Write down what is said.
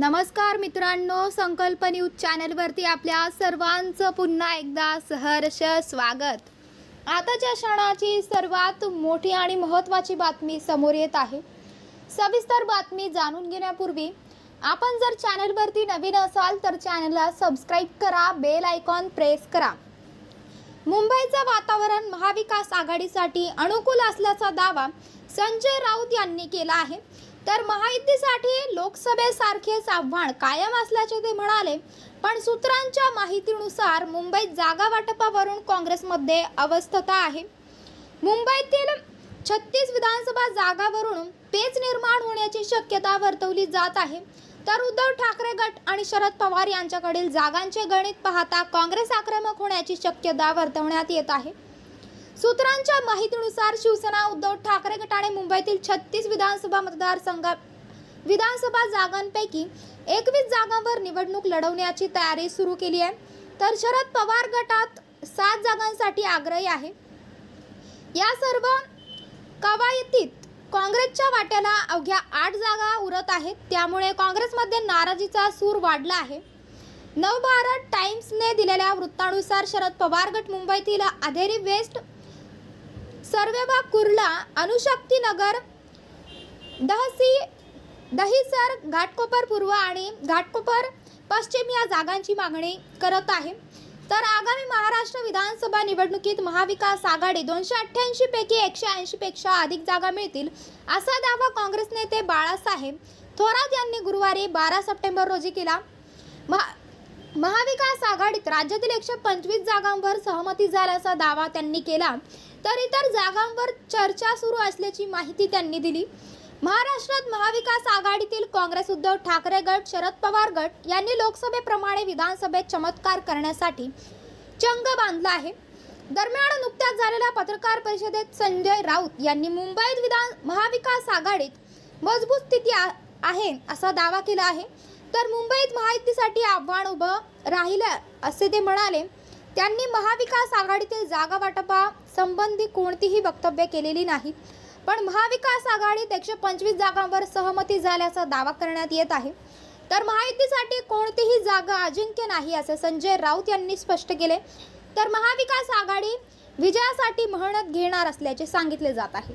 नमस्कार मित्रांनो संकल्प न्यूज चॅनलवरती आपल्या सर्वांचं पुन्हा एकदा सहर्ष स्वागत. आताच्या क्षणाची सर्वात मोठी आणि महत्त्वाची बातमी समोर येत आहे. सविस्तर बातमी जाणून घेण्यापूर्वी आपण जर चॅनलवरती नवीन असाल तर चॅनलला सबस्क्राईब करा बेल आयकॉन प्रेस करा. मुंबईचं वातावरण महाविकास आघाडीसाठी अनुकूल असल्याचा दावा संजय राऊत यांनी केला आहे. तर महायुतीसाठी लोकसभेसारखेच आव्हान कायम असल्याचे ते म्हणाले. पण सूत्रांच्या माहितीनुसार मुंबईत जागा वाटपावरून काँग्रेसमध्ये अवस्थता आहे. मुंबईतील छत्तीस विधानसभा जागावरून पेच निर्माण होण्याची शक्यता वर्तवली जात आहे. तर उद्धव ठाकरे गट आणि शरद पवार यांच्याकडील जागांचे गणित पाहता काँग्रेस आक्रमक होण्याची शक्यता वर्तवण्यात येत आहे. सूत्रांच्या माहितीनुसार शिवसेना उद्धव ठाकरे गटाने मुंबईतील छत्तीस विधानसभा मतदारसंघात विधानसभा जागांपैकी एकवीस जागांवर निवडणूक लढवण्याची तयारी सुरू केली आहे. तर शरद पवार गटात सात जागांसाठी आग्रही आहे. या सर्व कवायतीत काँग्रेसच्या वाट्याला अवघ्या आठ जागा उरत आहेत. त्यामुळे काँग्रेसमध्ये नाराजीचा सूर वाढला आहे. नवभारत टाइम्सने दिलेल्या वृत्तानुसार शरद पवार गट मुंबईतील अधेरी वेस्ट सर्वेबाग कुर्ला अणुशक्ती नगर दहसी दहिसर घाटकोपर पूर्व आणि घाटकोपर पश्चिम या जागांची मागणी करत आहे. तर आगामी महाराष्ट्र विधानसभा निवडणुकीत महाविकास आघाडी दोनशे अठ्ठ्याऐंशी पैकी एकशे ऐंशी पेक्षा अधिक जागा मिळतील असा दावा काँग्रेस नेते बाळासाहेब थोरात यांनी गुरुवारी बारा सप्टेंबर रोजी केला. महा महाविकास आघाडीत राज्यातील एकशे पंचवीस जागांवर सहमती झाल्याचा दावा त्यांनी केला. तर इतर जागांवर चर्चा सुरू असल्याची माहिती त्यांनी दिली. महाराष्ट्रात महाविकास आघाडीतील काँग्रेस उद्धव ठाकरे गट शरद पवार गट यांनी लोकसभेप्रमाणे विधानसभेत चमत्कार करण्यासाठी चंग बांधला आहे. दरम्यान नुकत्याच झालेल्या पत्रकार परिषदेत संजय राऊत यांनी मुंबईत विधान महाविकास आघाडीत मजबूत स्थिती आ- आहे असा दावा केला आहे. तर मुंबईत महायुतीसाठी आव्हान उभं राहिलं असे ते म्हणाले. त्यांनी महाविकास आघाडीतील जागा वाटपा संबंधी कोणतीही वक्तव्य केलेली नाही. पण महाविकास आघाडीत एकशे पंचवीस जागांवर सहमती झाल्याचा दावा करण्यात येत आहे. तर महायुतीसाठी कोणतीही जागा अजिंक्य नाही असे संजय राऊत यांनी स्पष्ट केले. तर महाविकास आघाडी विजयासाठी मेहनत घेणार असल्याचे सांगितले जात आहे.